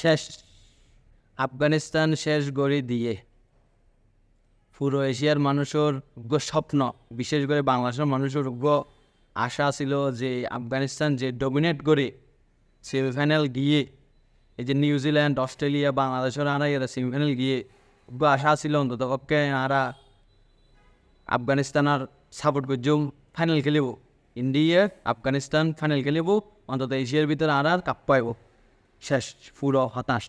শেষ। আফগানিস্তান শেষ গড়ি দিয়ে। পুরো এশিয়ার মানুষের উগ্র স্বপ্ন, বিশেষ করে বাংলাদেশের মানুষের উগ্র আশা ছিল যে আফগানিস্তান যে ডমিনেট করে সেমিফাইনাল গিয়ে, এই যে নিউজিল্যান্ড অস্ট্রেলিয়া বাংলাদেশের আরা এরা সেমিফাইনাল গিয়ে, উগ্র আশা ছিল অন্তত পক্ষে আরা আফগানিস্তান আর সাপোর্ট করছুম ফাইনাল খেলিব। ইন্ডিয়া আফগানিস্তান ফাইনাল খেলিব অন্তত এশিয়ার ভিতরে আর আর কাপ পাইব শেষ, পুরো হতাশ।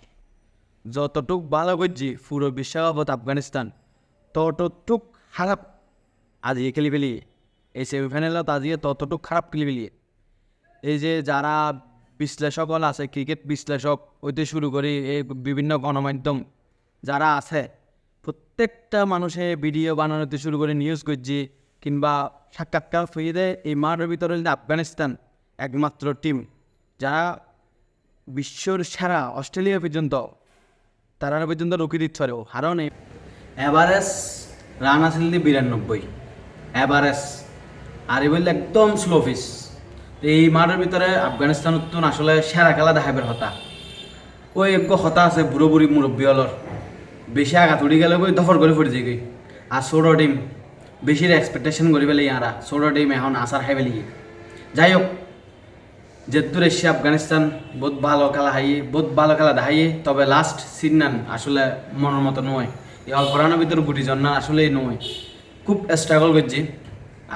যতটুক ভালো করছি, পুরো বিশ্বকাপত আফগানিস্তান ততটুক খারাপ। আজকে খেলি ফেলি, এই সেমিফাইনালত আজকে ততটুক খারাপ খেলি ফেলি। এই যে যারা বিশ্লেষকল আছে ক্রিকেট বিশ্লেষক হইতে শুরু করে, এই বিভিন্ন গণমাধ্যম যারা আছে, প্রত্যেকটা মানুষে ভিডিও বানানোতে শুরু করে নিউজ করছে কিংবা সাক্ষাৎকার ফিরে দেয় এই মাঠের ভিতরে আফগানিস্তান একমাত্র টিম, যারা বিশ্বর সেরা অস্ট্রেলিয়া পর্যন্ত, তারা পর্যন্ত রুকি দিতে পারে। হারণ অ্যাভারেজ রান আসলে বিরানব্বই। অ্যাভারেজ আর বললে একদম স্লো পিস এই মাঠের ভিতরে আফগানিস্তান উত্তন আসলে সেরা খেলা দেখাবের হতা ওই এক হতা আছে বুড়ো বুড়ি মুরব্বী হলর বেশি আঘাত উড়ি গেলে ওই দফর করে পড়ে যাই আর ছোটো টিম বেশির এক্সপেকটেশন করি পেলে ইয়ারা ছোটো টিম এখন আসার খাই পেলি যাই হোক যেহেতু এসে আফগানিস্তান, বহুত ভালো খেলা হাইয়ে বহুত ভালো খেলা দেখাইয়ে তবে লাস্ট সিনান আসলে মনের মতো নয় এই অল্প রানের ভিতরে গুটি জন্য আসলেই নয় খুব স্ট্রাগল করছে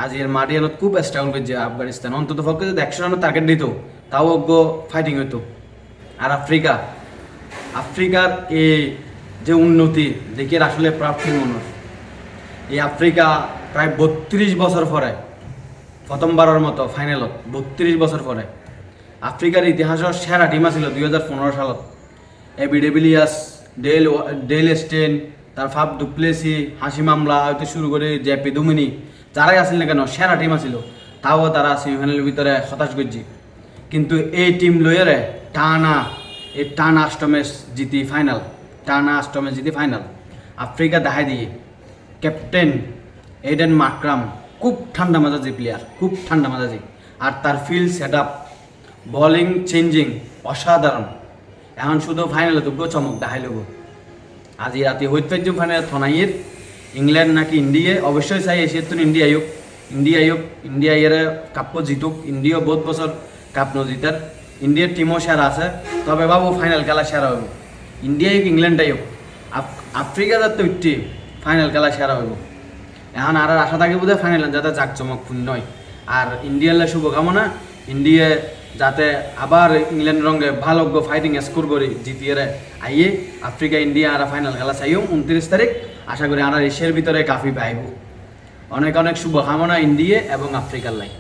আজ এর মাটিয়ানত খুব স্ট্রাগল করছে আফগানিস্তান। অন্তত পক্ষে যদি একশো রানের টার্গেট দিত, তাও অজ্ঞ ফাইটিং হইতো আর আফ্রিকা আফ্রিকার এই যে উন্নতি দেখে আসলে প্রাপ্তির মানুষ এই আফ্রিকা প্রায় বত্রিশ বছর পরে, প্রথমবারের মতো ফাইনালত বত্রিশ বছর পরে। আফ্রিকার ইতিহাসের সেরা টিম আছিল দুই হাজার পনেরো সালত। AB de Villiers Dale Dale Steyn তার ফাফ ডুপ্লেসি হাসি মামলা হইতে শুরু করে জেপি দুমিনি, যারাই আসিল না কেন, সেরা টিম আছিল। তাও তারা সেমিফাইনালের ভিতরে হতাশ করছে কিন্তু এই টিম লইয়ারে টানা, এই টানা অষ্টমে জিতি ফাইনাল টানা অষ্টমে জিতি ফাইনাল আফ্রিকা দেখাই দিয়ে। ক্যাপ্টেন এইডেন মাকরাম, খুব ঠান্ডা মাজাজি প্লেয়ার খুব ঠান্ডা মাজাজি। আর তার field set up bowling changing অসাধারণ। এখন শুধু ফাইনালে তো চমক দেখাই লব আজি রাতে হইতে পারছি ফাইনাল থনাইয়ের ইংল্যান্ড নাকি ইন্ডিয়া অবশ্যই চাই এসে তো ইন্ডিয়া আইক ইন্ডিয়া আইক ইন্ডিয়া ইয়ারে কাপ জিতুক। ইন্ডিয়া বহুত বছর কাপ নজিতার ইন্ডিয়ার টিমও সেরা আছে। তবে বাবু ফাইনাল খেলা সেরা হইব। ইন্ডিয়া আইক ইংল্যান্ড আইক আফ্রিকা যাতে উঠছি ফাইনাল খেলা সেরা হইব। এখন আর আশা থাকে বোধ ফাইনাল যাতে জাকচমক নয়। আর ইন্ডিয়ার শুভকামনা। ইন্ডিয়া যাতে আবার ইংল্যান্ড রঙে ভালো ফাইটিং স্কোর করে জিতিয়ে আইয়ে। আফ্রিকা ইন্ডিয়া আর ফাইনাল খেলা চাইও। উনত্রিশ তারিখ, আশা করি আর এশিয়ার ভিতরে কাফি পাইব। অনেক অনেক শুভকামনা ইন্ডিয়া এবং আফ্রিকার লাই।